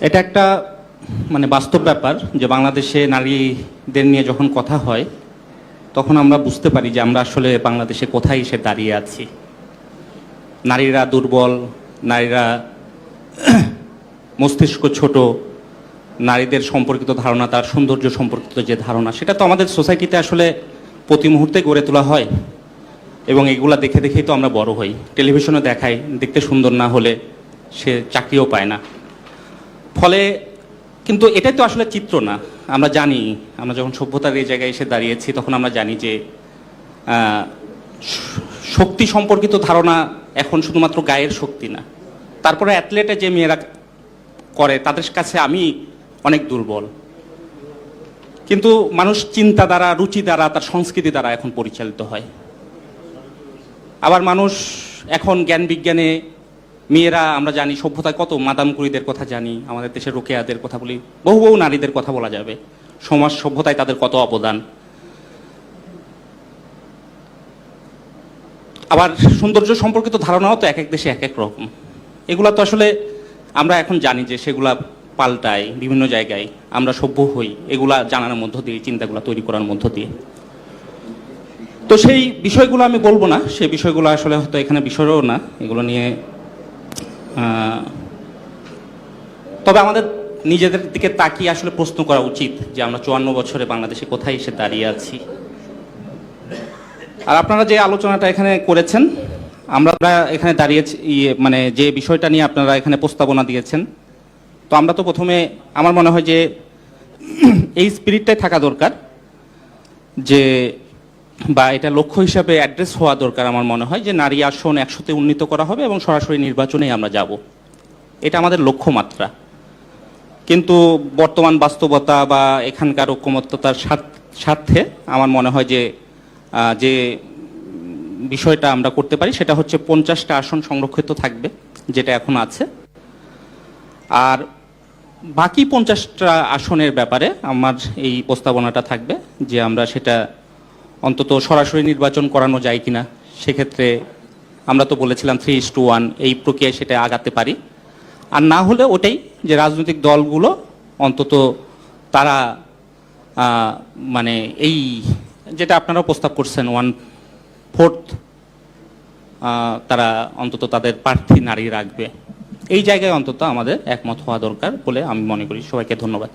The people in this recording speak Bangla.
এটা একটা মানে বাস্তব ব্যাপার যে বাংলাদেশে নারীদের নিয়ে যখন কথা হয়, তখন আমরা বুঝতে পারি যে আমরা আসলে বাংলাদেশে কোথায় এসে দাঁড়িয়ে আছি। নারীরা দুর্বল, নারীরা মস্তিষ্ক ছোট, নারীদের সম্পর্কিত ধারণা, তার সৌন্দর্য সম্পর্কিত যে ধারণা, সেটা তো আমাদের সোসাইটিতে আসলে প্রতি মুহূর্তে গড়ে তোলা হয়। এবং এগুলা দেখে দেখেই তো আমরা বড় হই। টেলিভিশনে দেখাই দেখতে সুন্দর না হলে সে চাকরিও পায় না। ফলে কিন্তু এটাই তো আসলে চিত্র না। আমরা জানি, আমরা যখন সভ্যতার এই জায়গায় এসে দাঁড়িয়েছি, তখন আমরা জানি যে শক্তি সম্পর্কিত ধারণা এখন শুধুমাত্র গায়ের শক্তি না। তারপরে অ্যাথলেটে যে মেয়েরা করে, তাদের কাছে আমি অনেক দুর্বল। কিন্তু মানুষ চিন্তা দ্বারা, রুচি দ্বারা, তার সংস্কৃতি দ্বারা এখন পরিচালিত হয়। আবার মানুষ এখন জ্ঞান বিজ্ঞানে মেয়েরা, আমরা জানি সভ্যতায় কত মাদামকুড়িদের কথা জানি, আমাদের দেশের রোকেয়াদের কথা বলি, বহু বহু নারীদের কথা বলা যাবে। সমাজ সভ্যতায় তাদের কত অবদান। আবার সৌন্দর্য সম্পর্কিত ধারণাও তো এক এক দেশে এক এক রকম। এগুলা তো আসলে আমরা এখন জানি যে সেগুলা পাল্টায় বিভিন্ন জায়গায়। আমরা সভ্য হই, এগুলা জানার মধ্য দিয়ে, চিন্তাগুলা তৈরি করার মধ্য দিয়ে। তো সেই বিষয়গুলো আমি বলব না সেই বিষয়গুলো আসলে হয়তো এখানে বিষয়ও না, এগুলো নিয়ে তবে আমাদের নিজেদের দিকে তাকিয়ে আসলে প্রশ্ন করা উচিত যে আমরা চুয়ান্ন বছরে বাংলাদেশে কোথায় এসে দাঁড়িয়ে আছি। আর আপনারা যে আলোচনাটা এখানে করেছেন, আমরা এখানে দাঁড়িয়েছি ইয়ে মানে যে বিষয়টা নিয়ে আপনারা এখানে প্রস্তাবনা দিয়েছেন, তো আমরা তো প্রথমে, আমার মনে হয় যে এই স্পিরিটটাই থাকা দরকার যে বা এটা লক্ষ্য হিসাবে অ্যাড্রেস হওয়া দরকার আমার মনে হয় যে নারী আসন একশোতে উন্নীত করা হবে এবং সরাসরি নির্বাচনেই আমরা যাব। এটা আমাদের লক্ষ্যমাত্রা। কিন্তু বর্তমান বাস্তবতা বা এখানকার ঐক্যমত্যতার স্বার্থে আমার মনে হয় যে যে বিষয়টা আমরা করতে পারি সেটা হচ্ছে পঞ্চাশটা আসন সংরক্ষিত থাকবে, যেটা এখন আছে। আর বাকি পঞ্চাশটা আসনের ব্যাপারে আমার এই প্রস্তাবনাটা থাকবে যে আমরা সেটা অন্তত সরাসরি নির্বাচন করানো যায় কিনা, সেক্ষেত্রে আমরা তো বলেছিলাম থ্রি ইস টু ওয়ান এই প্রক্রিয়ায় সেটা আগাতে পারি। আর না হলে ওটাই যে রাজনৈতিক দলগুলো অন্তত তারা মানে এই যেটা আপনারা প্রস্তাব করছেন ওয়ান ফোর্থ তারা অন্তত তাদের প্রার্থী নারী রাখবে। এই জায়গায় অন্তত আমাদের একমত হওয়া দরকার বলে আমি মনে করি। সবাইকে ধন্যবাদ।